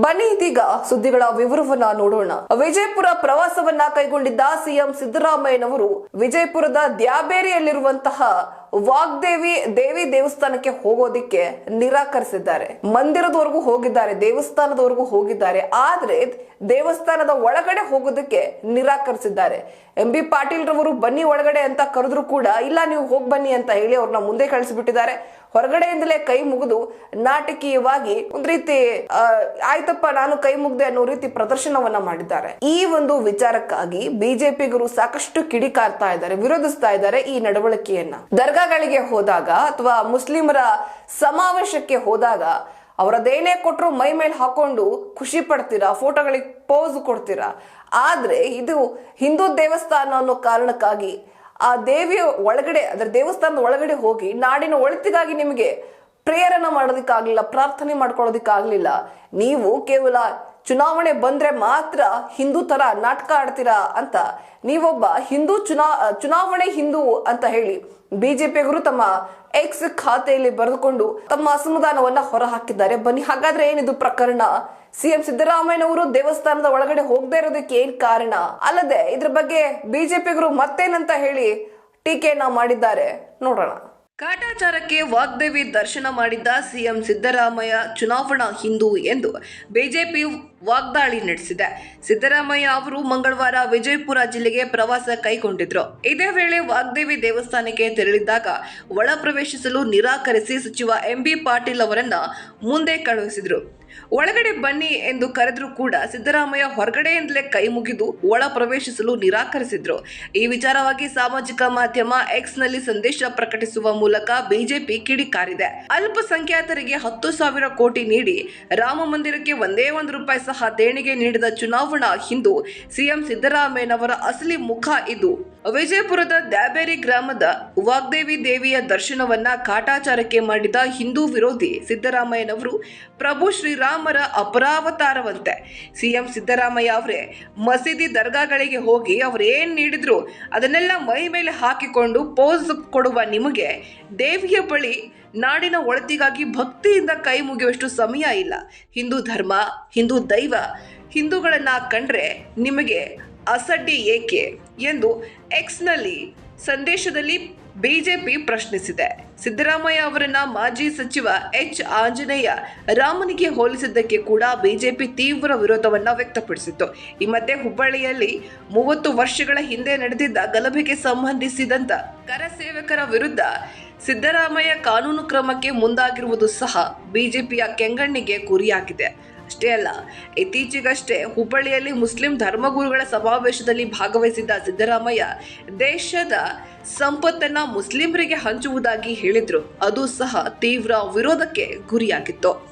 ಬನ್ನಿ ಇದೀಗ ಸುದ್ದಿಗಳ ವಿವರವನ್ನ ನೋಡೋಣ. ವಿಜಯಪುರ ಪ್ರವಾಸವನ್ನ ಕೈಗೊಂಡಿದ್ದ ಸಿಎಂ ಸಿದ್ದರಾಮಯ್ಯನವರು ವಿಜಯಪುರದ ದ್ಯಾಬೇರಿಯಲ್ಲಿರುವಂತಹ ವಾಗ್ದೇವಿ ದೇವಿ ದೇವಸ್ಥಾನಕ್ಕೆ ಹೋಗೋದಿಕ್ಕೆ ನಿರಾಕರಿಸಿದ್ದಾರೆ. ಮಂದಿರದವರೆಗೂ ಹೋಗಿದ್ದಾರೆ, ದೇವಸ್ಥಾನದವರೆಗೂ ಹೋಗಿದ್ದಾರೆ. ಆದ್ರೆ ದೇವಸ್ಥಾನದ ಒಳಗಡೆ ಹೋಗೋದಕ್ಕೆ ನಿರಾಕರಿಸಿದ್ದಾರೆ. ಎಂ ಬಿ ಪಾಟೀಲ್ ರವರು ಬನ್ನಿ ಒಳಗಡೆ ಅಂತ ಕರೆದ್ರು ಕೂಡ, ಇಲ್ಲ ನೀವು ಹೋಗಿ ಬನ್ನಿ ಅಂತ ಹೇಳಿ ಅವ್ರನ್ನ ಮುಂದೆ ಕಳಿಸಿಬಿಟ್ಟಿದ್ದಾರೆ. ಹೊರಗಡೆಯಿಂದಲೇ ಕೈ ಮುಗಿದು ನಾಟಕೀಯವಾಗಿ ಒಂದ್ ರೀತಿ ಆಯ್ತಪ್ಪ ನಾನು ಕೈ ಮುಗ್ದೆ ಅನ್ನೋ ರೀತಿ ಪ್ರದರ್ಶನವನ್ನ ಮಾಡಿದ್ದಾರೆ. ಈ ಒಂದು ವಿಚಾರಕ್ಕಾಗಿ ಬಿಜೆಪಿಗರು ಸಾಕಷ್ಟು ಕಿಡಿಕಾರ್ತಾ ಇದ್ದಾರೆ, ವಿರೋಧಿಸ್ತಾ ಇದ್ದಾರೆ ಈ ನಡವಳಿಕೆಯನ್ನ. ದರ್ಗಾಗಳಿಗೆ ಹೋದಾಗ ಅಥವಾ ಮುಸ್ಲಿಮರ ಸಮಾವೇಶಕ್ಕೆ ಹೋದಾಗ ಅವರದೇನೇ ಕೊಟ್ಟರು ಮೈ ಮೇಲೆ ಹಾಕೊಂಡು ಖುಷಿ ಪಡ್ತೀರಾ? ಫೋಟೋಗಳಿಗೆ ಪೋಸ್ ಕೊಡ್ತೀರಾ? ಆದರೆ ಇದು ಹಿಂದೂ ದೇವಸ್ಥಾನ ಅನ್ನೋ ಕಾರಣಕ್ಕಾಗಿ ಆ ದೇವಿಯ ಒಳಗಡೆ, ಅದರ ದೇವಸ್ಥಾನದ ಒಳಗಡೆ ಹೋಗಿ ನಾಡಿನ ಒಳಿತಿಗಾಗಿ ನಿಮಗೆ ಪ್ರೇರಣೆ ಮಾಡೋದಕ್ಕಾಗಲಿಲ್ಲ, ಪ್ರಾರ್ಥನೆ ಮಾಡ್ಕೊಳ್ಳೋದಕ್ಕಾಗಲಿಲ್ಲ. ನೀವು ಕೇವಲ ಚುನಾವಣೆ ಬಂದ್ರೆ ಮಾತ್ರ ಹಿಂದೂ ಥರ ನಾಟಕ ಆಡ್ತೀರಾ ಅಂತ ನೀವೊಬ್ಬ ಹಿಂದೂ ಚುನಾ, ಚುನಾವಣೆ ಹಿಂದೂ ಅಂತ ಹೇಳಿ ಬಿಜೆಪಿಗರು ತಮ್ಮ ಎಕ್ಸ್ ಖಾತೆಯಲ್ಲಿ ಬರೆದುಕೊಂಡು ತಮ್ಮ ಅಸಮಾಧಾನವನ್ನ ಹೊರಹಾಕಿದ್ದಾರೆ. ಬನ್ನಿ, ಹಾಗಾದ್ರೆ ಏನಿದು ಪ್ರಕರಣ? ಸಿಎಂ ಸಿದ್ದರಾಮಯ್ಯನವರು ದೇವಸ್ಥಾನದ ಒಳಗಡೆ ಹೋಗದೆ ಇರೋದಕ್ಕೆ ಏನ್ ಕಾರಣ? ಅಲ್ಲದೆ ಇದ್ರ ಬಗ್ಗೆ ಬಿಜೆಪಿಗರು ಮತ್ತೇನಂತ ಹೇಳಿ ಟೀಕೆಯನ್ನ ಮಾಡಿದ್ದಾರೆ. ನೋಡೋಣ. ಕಾಟಾಚಾರಕ್ಕೆ ವಾಗ್ದೇವಿ ದರ್ಶನ ಮಾಡಿದ್ದ ಸಿಎಂ ಸಿದ್ದರಾಮಯ್ಯ ಚುನಾವಣಾ ಹಿಂದೂ ಎಂದು ಬಿಜೆಪಿ ವಾಗ್ದಾಳಿ ನಡೆಸಿದೆ. ಸಿದ್ದರಾಮಯ್ಯ ಅವರು ಮಂಗಳವಾರ ವಿಜಯಪುರ ಜಿಲ್ಲೆಗೆ ಪ್ರವಾಸ ಕೈಗೊಂಡಿದ್ರು. ಇದೇ ವೇಳೆ ವಾಗ್ದೇವಿ ದೇವಸ್ಥಾನಕ್ಕೆ ತೆರಳಿದ್ದಾಗ ಒಳ ಪ್ರವೇಶಿಸಲು ನಿರಾಕರಿಸಿ ಸಚಿವ ಎಂಬಿ ಪಾಟೀಲ್ ಅವರನ್ನ ಮುಂದೆ ಕಳುಹಿಸಿದ್ರು. ಒಳಗಡೆ ಬನ್ನಿ ಎಂದು ಕರೆದರೂ ಕೂಡ ಸಿದ್ದರಾಮಯ್ಯ ಹೊರಗಡೆಯಿಂದಲೇ ಕೈ ಮುಗಿದು ಒಳ ಪ್ರವೇಶಿಸಲು ನಿರಾಕರಿಸಿದ್ರು. ಈ ವಿಚಾರವಾಗಿ ಸಾಮಾಜಿಕ ಮಾಧ್ಯಮ ಎಕ್ಸ್ನಲ್ಲಿ ಸಂದೇಶ ಪ್ರಕಟಿಸುವ ಮೂಲಕ ಬಿಜೆಪಿ ಕಿಡಿಕಾರಿದೆ ಅಲ್ಪಸಂಖ್ಯಾತರಿಗೆ ಹತ್ತು ಸಾವಿರ ಕೋಟಿ ನೀಡಿ ರಾಮ ಮಂದಿರಕ್ಕೆ ಒಂದೇ ಒಂದು ರೂಪಾಯಿ ಸಹ ದೇಣಿಗೆ ನೀಡಿದ ಚುನಾವಣಾ ಹಿಂದೂ ಸಿಎಂ ಸಿದ್ದರಾಮಯ್ಯನವರ ಅಸಲಿ ಮುಖ ಇದು. ವಿಜಯಪುರದ ದ್ಯಾಬೇರಿ ಗ್ರಾಮದ ವಾಗ್ದೇವಿ ದೇವಿಯ ದರ್ಶನವನ್ನ ಕಾಟಾಚಾರಕ್ಕೆ ಮಾಡಿದ ಹಿಂದೂ ವಿರೋಧಿ ಸಿದ್ದರಾಮಯ್ಯನವರು ಪ್ರಭು ಶ್ರೀರಾಮರ ಅಪರಾವತಾರವಂತೆ. ಸಿ ಎಂ ಸಿದ್ದರಾಮಯ್ಯ ಅವರೇ, ಮಸೀದಿ ದರ್ಗಾಗಳಿಗೆ ಹೋಗಿ ಅವ್ರು ಏನು ನೀಡಿದ್ರು ಅದನ್ನೆಲ್ಲ ಮೈ ಮೇಲೆ ಹಾಕಿಕೊಂಡು ಪೋಸ್ ಕೊಡುವ ನಿಮಗೆ ದೇವಿಯ ಬಳಿ ನಾಡಿನ ಒಳತಿಗಾಗಿ ಭಕ್ತಿಯಿಂದ ಕೈ ಮುಗಿಯುವಷ್ಟು ಸಮಯ ಇಲ್ಲ. ಹಿಂದೂ ಧರ್ಮ, ಹಿಂದೂ ದೈವ, ಹಿಂದೂಗಳನ್ನ ಕಂಡ್ರೆ ನಿಮಗೆ ಅಸಡ್ಡೆ ಏಕೆ ಎಂದು ಎಕ್ಸ್ನಲ್ಲಿ ಸಂದೇಶದಲ್ಲಿ ಬಿಜೆಪಿ ಪ್ರಶ್ನಿಸಿದೆ. ಸಿದ್ದರಾಮಯ್ಯ ಅವರನ್ನ ಮಾಜಿ ಸಚಿವ ಎಚ್. ಆಂಜನೇಯ ರಾಮನಿಗೆ ಹೋಲಿಸಿದ್ದಕ್ಕೆ ಕೂಡ ಬಿಜೆಪಿ ತೀವ್ರ ವಿರೋಧವನ್ನ ವ್ಯಕ್ತಪಡಿಸಿತ್ತು. ಈ ಮಧ್ಯೆ ಹುಬ್ಬಳ್ಳಿಯಲ್ಲಿ ಮೂವತ್ತು ವರ್ಷಗಳ ಹಿಂದೆ ನಡೆದಿದ್ದ ಗಲಭೆಗೆ ಸಂಬಂಧಿಸಿದಂತ ಕರಸೇವಕರ ವಿರುದ್ಧ ಸಿದ್ದರಾಮಯ್ಯ ಕಾನೂನು ಕ್ರಮಕ್ಕೆ ಮುಂದಾಗಿರುವುದು ಸಹ ಬಿಜೆಪಿಯ ಕೆಂಗಣ್ಣಿಗೆ ಗುರಿಯಾಗಿದೆ. ಅಷ್ಟೇ ಅಲ್ಲ, ಇತ್ತೀಚೆಗಷ್ಟೇ ಹುಬ್ಬಳ್ಳಿಯಲ್ಲಿ ಮುಸ್ಲಿಂ ಧರ್ಮಗುರುಗಳ ಸಮಾವೇಶದಲ್ಲಿ ಭಾಗವಹಿಸಿದ್ದ ಸಿದ್ದರಾಮಯ್ಯ ದೇಶದ ಸಂಪತ್ತನ್ನ ಮುಸ್ಲಿಮರಿಗೆ ಹಂಚುವುದಾಗಿ ಹೇಳಿದ್ರು. ಅದು ಸಹ ತೀವ್ರ ವಿರೋಧಕ್ಕೆ ಗುರಿಯಾಗಿತ್ತು.